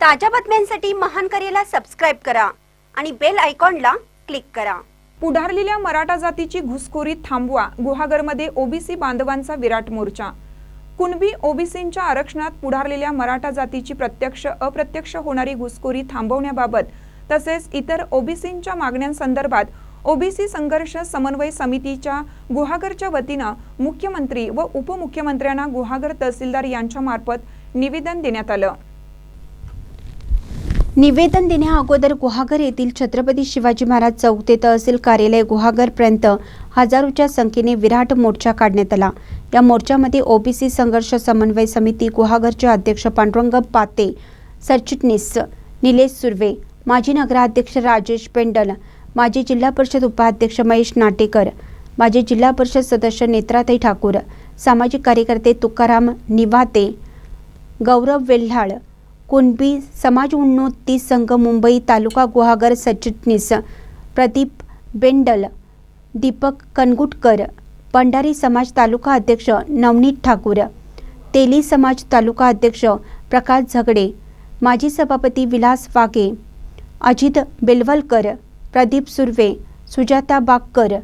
ताज्या बातम्यांसाठी महान करेला सबस्क्राईब करा आणि बेल आयकॉनला क्लिक करा. पुढारलेल्या मराठा जातीची घुसखोरी थांबवा गुहागरमध्ये ओबीसी बांधवांचा विराट मोर्चा. कुणबी ओबीसींच्या आरक्षणात पुढारलेल्या मराठा जातीची प्रत्यक्ष अप्रत्यक्ष होणारी घुसखोरी थांबवण्याबाबत तसेच इतर ओबीसींच्या मागण्यांसंदर्भात ओबीसी संघर्ष समन्वय समितीच्या गुहागरच्या वतीनं मुख्यमंत्री व उपमुख्यमंत्र्यांना गुहागर तहसीलदार यांच्या मार्फत निवेदन देण्यात आलं. निवेदन देण्या अगोदर गुहागर येथील छत्रपती शिवाजी महाराज चौक ते तहसील कार्यालय गुहागरपर्यंत हजारोच्या संख्येने विराट मोर्चा काढण्यात आला. या मोर्चामध्ये ओबीसी संघर्ष समन्वय समिती गुहागरचे अध्यक्ष पांडुरंग पाते सरचिटणीस निलेश सुर्वे माजी नगराध्यक्ष राजेश पेंडल माजी जिल्हा परिषद उपाध्यक्ष महेश नाटेकर माजी जिल्हा परिषद सदस्य नेत्राताई ठाकूर सामाजिक कार्यकर्ते तुकाराम निवाते गौरव वेल्हाळ कुणबी समाज उन्नती संघ मुंबई तालुका गुहागर सचिटणीस प्रदीप बेंडल दीपक कनगुटकर भंडारी समाज तालुका अध्यक्ष नवनीत ठाकूर तेली समाज तालुका अध्यक्ष प्रकाश झगडे माजी सभापती विलास वाघे अजित बेलवलकर प्रदीप सुर्वे सुजाता बागकर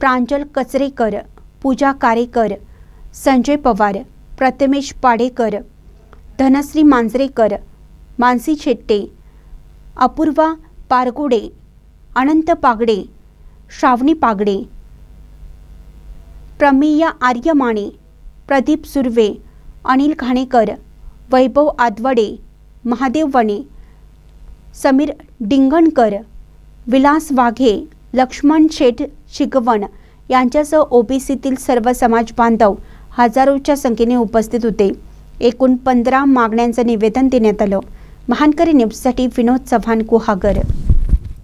प्रांजल कचरेकर पूजा कारेकर संजय पवार प्रथमेश पाडेकर धनश्री मांजरेकर मानसी शेट्टे अपूर्वा पारगोडे अनंत पागडे श्रावणी पागडे प्रमेया आर्यमाणे प्रदीप सुर्वे अनिल घाणेकर वैभव आदवडे महादेव वणे समीर डिंगणकर विलास वाघे लक्ष्मण शेठ शिगवण यांच्यासह ओबीसीतील सर्व समाज बांधव हजारोच्या संख्येने उपस्थित होते. एकूण पंधरा मागण्यांचं निवेदन देण्यात आलं. महानकरी न्यूजसाठी विनोद चव्हाण गुहागर